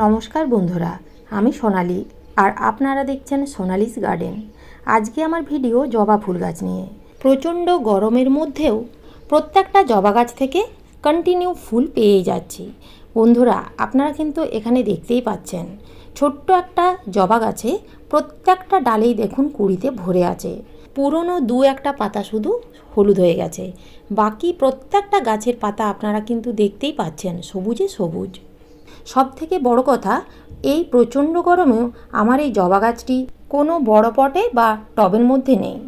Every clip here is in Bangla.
নমস্কার বন্ধুরা, আমি সোনালি আর আপনারা দেখছেন সোনালিস গার্ডেন। আজকে আমার ভিডিও জবা ফুল গাছ নিয়ে। প্রচণ্ড গরমের মধ্যেও প্রত্যেকটা জবা গাছ থেকে কন্টিনিউ ফুল পেয়ে যাচ্ছি। বন্ধুরা, আপনারা কিন্তু এখানে দেখতেই পাচ্ছেন, ছোট্ট একটা জবা গাছে প্রত্যেকটা ডালেই দেখুন কুড়িতে ভরে আছে। পুরনো দু একটা পাতা শুধু হলুদ হয়ে গেছে। বাকি প্রত্যেকটা গাছের পাতা আপনারা কিন্তু দেখতেই পাচ্ছেন, সবুজে সবুজ। সব থেকে বড় কথা, এই প্রচণ্ড গরমেও আমার এই জবা গাছটি কোনো বড় পটে বা টবের মধ্যে নেই।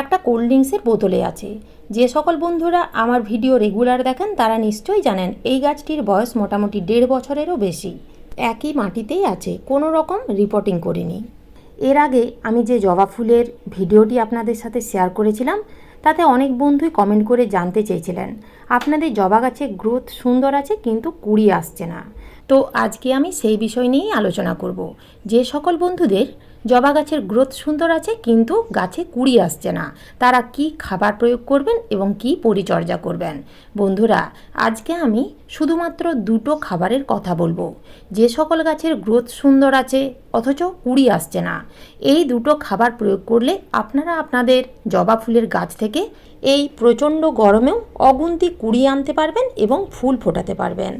একটা কোল্ড ড্রিঙ্কসের বোতলে আছে। যে সকল বন্ধুরা আমার ভিডিও রেগুলার দেখেন, তারা নিশ্চয়ই জানেন এই গাছটির বয়স মোটামুটি দেড় বছরেরও বেশি। একই মাটিতেই আছে, কোনো রকম রিপোর্টিং করিনি। এর আগে আমি যে জবা ফুলের ভিডিওটি আপনাদের সাথে শেয়ার করেছিলাম, তাতে অনেক বন্ধুই কমেন্ট করে জানতে চেয়েছিলেন। আপনাদের জবা গাছে গ্রোথ সুন্দর আছে, কিন্তু কুড়ি আসছে না। তো আজকে আমি সেই বিষয় নিয়েই আলোচনা করব। যে সকল বন্ধুদের জবা গাছের গ্রোথ সুন্দর আছে, কিন্তু গাছে কুড়ি আসছে না। তারা কি খাবার প্রয়োগ করবেন এবং কি পরিচর্যা করবেন? বন্ধুরা, আজকে আমি শুধুমাত্র দুটো খাবারের কথা বলব। যে সকল গাছের গ্রোথ সুন্দর আছে, অথচ কুড়ি আসছে না। এই দুটো খাবার প্রয়োগ করলে আপনারা আপনাদের জবা ফুলের গাছ থেকে এই প্রচণ্ড গরমেও অগুন্তি কুড়ি আনতে পারবেন এবং ফুল ফোটাতে পারবেন।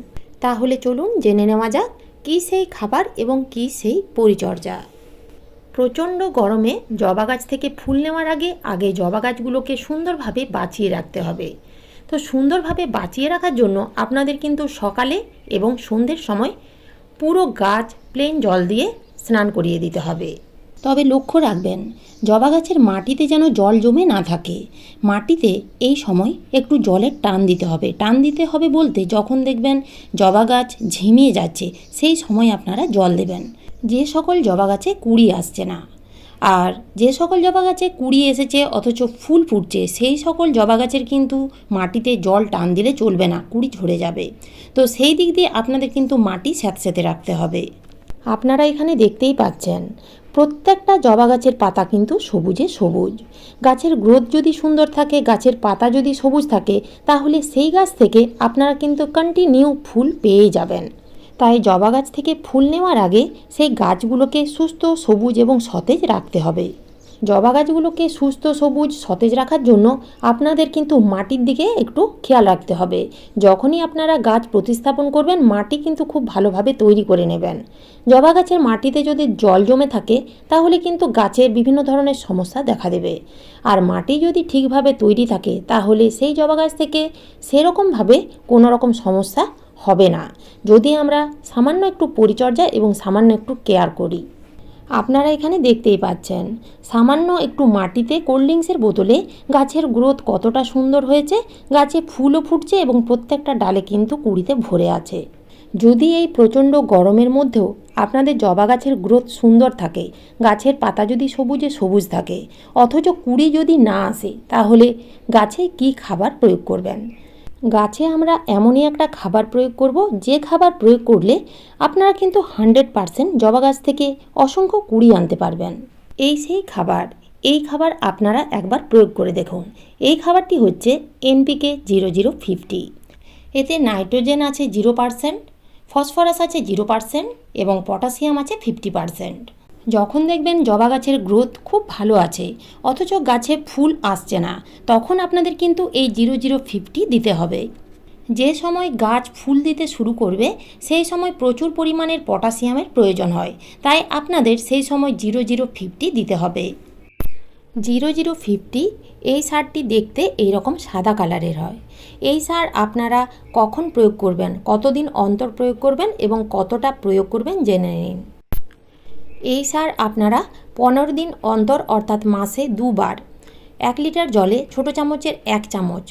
তাহলে চলুন জেনে নেওয়া যাক কী সেই খাবার এবং কী সেই পরিচর্যা। প্রচণ্ড গরমে জবা গাছ থেকে ফুল নেওয়ার আগে আগে জবা গাছগুলোকে সুন্দরভাবে বাঁচিয়ে রাখতে হবে। তো সুন্দরভাবে বাঁচিয়ে রাখার জন্য আপনাদের কিন্তু সকালে এবং সন্ধ্যের সময় পুরো গাছ প্লেন জল দিয়ে স্নান করিয়ে দিতে হবে। তবে লক্ষ্য রাখবেন, জবা গাছের মাটিতে যেন জল জমে না থাকে। মাটিতে এই সময় একটু জলের টান দিতে হবে। টান দিতে হবে বলতে যখন দেখবেন জবা গাছ ঝিমিয়ে যাচ্ছে, সেই সময় আপনারা জল দেবেন। যে সকল জবা গাছে কুড়ি আসছে না, আর যে সকল জবা গাছে কুড়ি এসেছে অথচ ফুল ফুটছে, সেই সকল জবা গাছের কিন্তু মাটিতে জল টান দিলে চলবে না, কুড়ি ঝরে যাবে। তো সেই দিক দিয়ে আপনাদের কিন্তু মাটি স্যাঁতস্যাঁতে রাখতে হবে। আপনারা এখানে দেখতেই পাচ্ছেন প্রত্যেকটা জবা গাছের পাতা কিন্তু সবুজে সবুজ। গাছের গ্রোথ যদি সুন্দর থাকে, গাছের পাতা যদি সবুজ থাকে, তাহলে সেই গাছ থেকে আপনারা কিন্তু কন্টিনিউ ফুল পেয়ে যাবেন। তাই জবা গাছ থেকে ফুল নেওয়ার আগে সেই গাছগুলোকে সুস্থ, সবুজ এবং সতেজ রাখতে হবে। জবা গাছগুলোকে সুস্থ, সবুজ, সতেজ রাখার জন্য আপনাদের কিন্তু মাটির দিকে একটু খেয়াল রাখতে হবে। যখনই আপনারা গাছ প্রতিস্থাপন করবেন, মাটি কিন্তু খুব ভালোভাবে তৈরি করে নেবেন। জবা গাছের মাটিতে যদি জল জমে থাকে, তাহলে কিন্তু গাছের বিভিন্ন ধরনের সমস্যা দেখা দেবে। আর মাটি যদি ঠিকভাবে তৈরি থাকে, তাহলে সেই জবা গাছ থেকে সেরকমভাবে কোনো রকম সমস্যা হবে না। যদি আমরা সামান্য একটু পরিচর্যা এবং সামান্য একটু কেয়ার করি আপনারা এখানে দেখতেই পাচ্ছেন। সামান্য একটু মাটিতে কোল্ড ড্রিঙ্কসের বোতলে গাছের গ্রোথ কতটা সুন্দর হয়েছে, গাছে ফুলও ফুটছে এবং প্রত্যেকটা ডালে কিন্তু কুড়িতে ভরে আছে। যদি এই প্রচণ্ড গরমের মধ্যেও আপনাদের জবা গাছের গ্রোথ সুন্দর থাকে, গাছের পাতা যদি সবুজে সবুজ থাকে, অথচ কুড়ি যদি না আসে, তাহলে গাছে কি খাবার প্রয়োগ করবেন? গাছে আমরা এমনই একটা খাবার প্রয়োগ করব, যে খাবার প্রয়োগ করলে আপনারা কিন্তু হান্ড্রেড পারসেন্ট জবা গাছ থেকে অসংখ্য কুড়ি আনতে পারবেন। এই সেই খাবার, এই খাবার আপনারা একবার প্রয়োগ করে দেখুন। এই খাবারটি হচ্ছে এনপিকে জিরো জিরো ফিফটি এতে নাইট্রোজেন আছে জিরো পারসেন্ট ফসফরাস আছে জিরো পারসেন্ট এবং পটাশিয়াম আছে ফিফটি পারসেন্ট যখন দেখবেন জবা গাছের গ্রোথ খুব ভালো আছে, অথচ গাছে ফুল আসছে না, তখন আপনাদের কিন্তু এই জিরো জিরো ফিফটি দিতে হবে। যে সময় গাছ ফুল দিতে শুরু করবে, সেই সময় প্রচুর পরিমাণের পটাশিয়ামের প্রয়োজন হয়, তাই আপনাদের সেই সময় জিরো জিরো ফিফটি দিতে হবে। জিরো জিরো ফিফটি এই সারটি দেখতে এইরকম সাদা কালারের হয়। এই সার আপনারা কখন প্রয়োগ করবেন, কতদিন অন্তর প্রয়োগ করবেন এবং কতটা প্রয়োগ করবেন জেনে নিন। এই সার আপনারা পনেরো দিন অন্তর, অর্থাৎ মাসে দুবার। এক লিটার জলে ছোটো চামচের এক চামচ।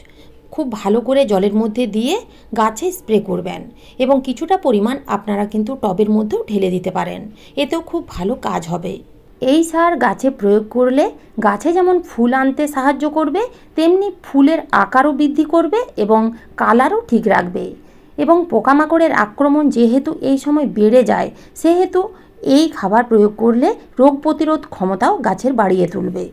খুব ভালো করে জলের মধ্যে দিয়ে গাছে স্প্রে করবেন এবং কিছুটা পরিমাণ আপনারা কিন্তু টবের মধ্যেও ঢেলে দিতে পারেন। এতেও খুব ভালো কাজ হবে। এই সার গাছে প্রয়োগ করলে গাছে যেমন ফুল আনতে সাহায্য করবে, তেমনি ফুলের আকারও বৃদ্ধি করবে এবং কালারও ঠিক রাখবে। এবং পোকামাকড়ের আক্রমণ যেহেতু এই সময় বেড়ে যায়, সেহেতু এই খাবার প্রয়োগ করলে রোগ প্রতিরোধ ক্ষমতাও গাছের বাড়িয়ে তুলবে।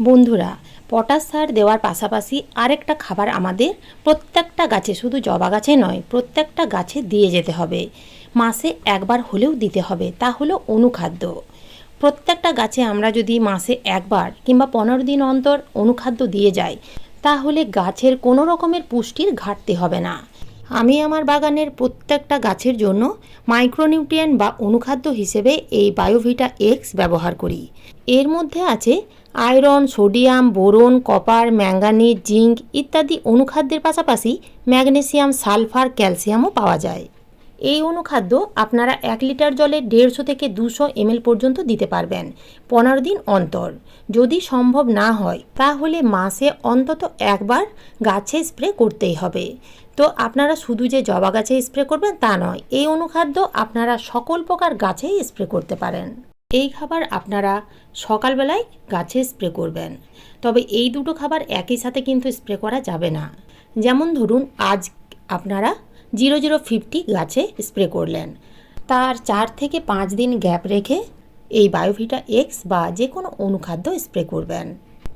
বন্ধুরা, পটাশ সার দেওয়ার পাশাপাশি আরেকটা খাবার আমাদের প্রত্যেকটা গাছে শুধু জবা গাছে নয়, প্রত্যেকটা গাছে দিয়ে যেতে হবে। মাসে একবার হলেও দিতে হবে, তা হলো অনুখাদ্য। প্রত্যেকটা গাছে আমরা যদি মাসে একবার কিংবা পনেরো দিন অন্তর অনুখাদ্য দিয়ে যাই, তাহলে গাছের কোনো রকমের পুষ্টির ঘাটতি হবে না। আমি আমার বাগানের প্রত্যেকটা গাছের জন্য মাইক্রোনিউট্রিয়েন্ট বা অনুখাদ্য হিসেবে এই বায়োভিটা এক্স ব্যবহার করি। এর মধ্যে আছে iron, sodium, boron, copper, manganese, zinc ইত্যাদি অনুখাদ্যের পাশাপাশি ম্যাগনেসিয়াম, সালফার, ক্যালসিয়ামও পাওয়া যায়। এই অনুখাদ্য আপনারা এক লিটার জলে দেড়শো থেকে দুশো এমএল পর্যন্ত দিতে পারবেন, পনেরো দিন অন্তর। যদি সম্ভব না হয়, তাহলে মাসে অন্তত একবার গাছে স্প্রে করতেই হবে। তো আপনারা শুধু যে জবা গাছে স্প্রে করবেন তা নয়, এই অনুখাদ্য আপনারা সকল প্রকার গাছেই স্প্রে করতে পারেন। এই খাবার আপনারা সকালবেলায় গাছে স্প্রে করবেন। তবে এই দুটো খাবার একই সাথে কিন্তু স্প্রে করা যাবে না। যেমন ধরুন, আজ আপনারা জিরো জিরো ফিফটি গাছে স্প্রে করলেন। তার চার থেকে পাঁচ দিন গ্যাপ রেখে এই বায়োভিটা এক্স বা যে কোনো অনুখাদ্য স্প্রে করবেন।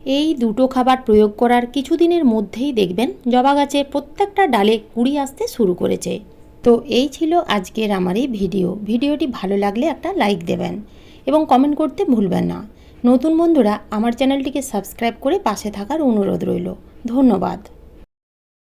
এই দুটো খাবার প্রয়োগ করার কিছুদিনের মধ্যেই দেখবেন জবা গাছের প্রত্যেকটা ডালে কুড়ি আসতে শুরু করেছে। তো এই ছিল আজকের আমার এই ভিডিও। ভিডিওটি ভালো লাগলে একটা লাইক দেবেন এবং কমেন্ট করতে ভুলবেন না। নতুন বন্ধুরা, আমার চ্যানেলটিকে সাবস্ক্রাইব করে পাশে থাকার অনুরোধ রইল। ধন্যবাদ।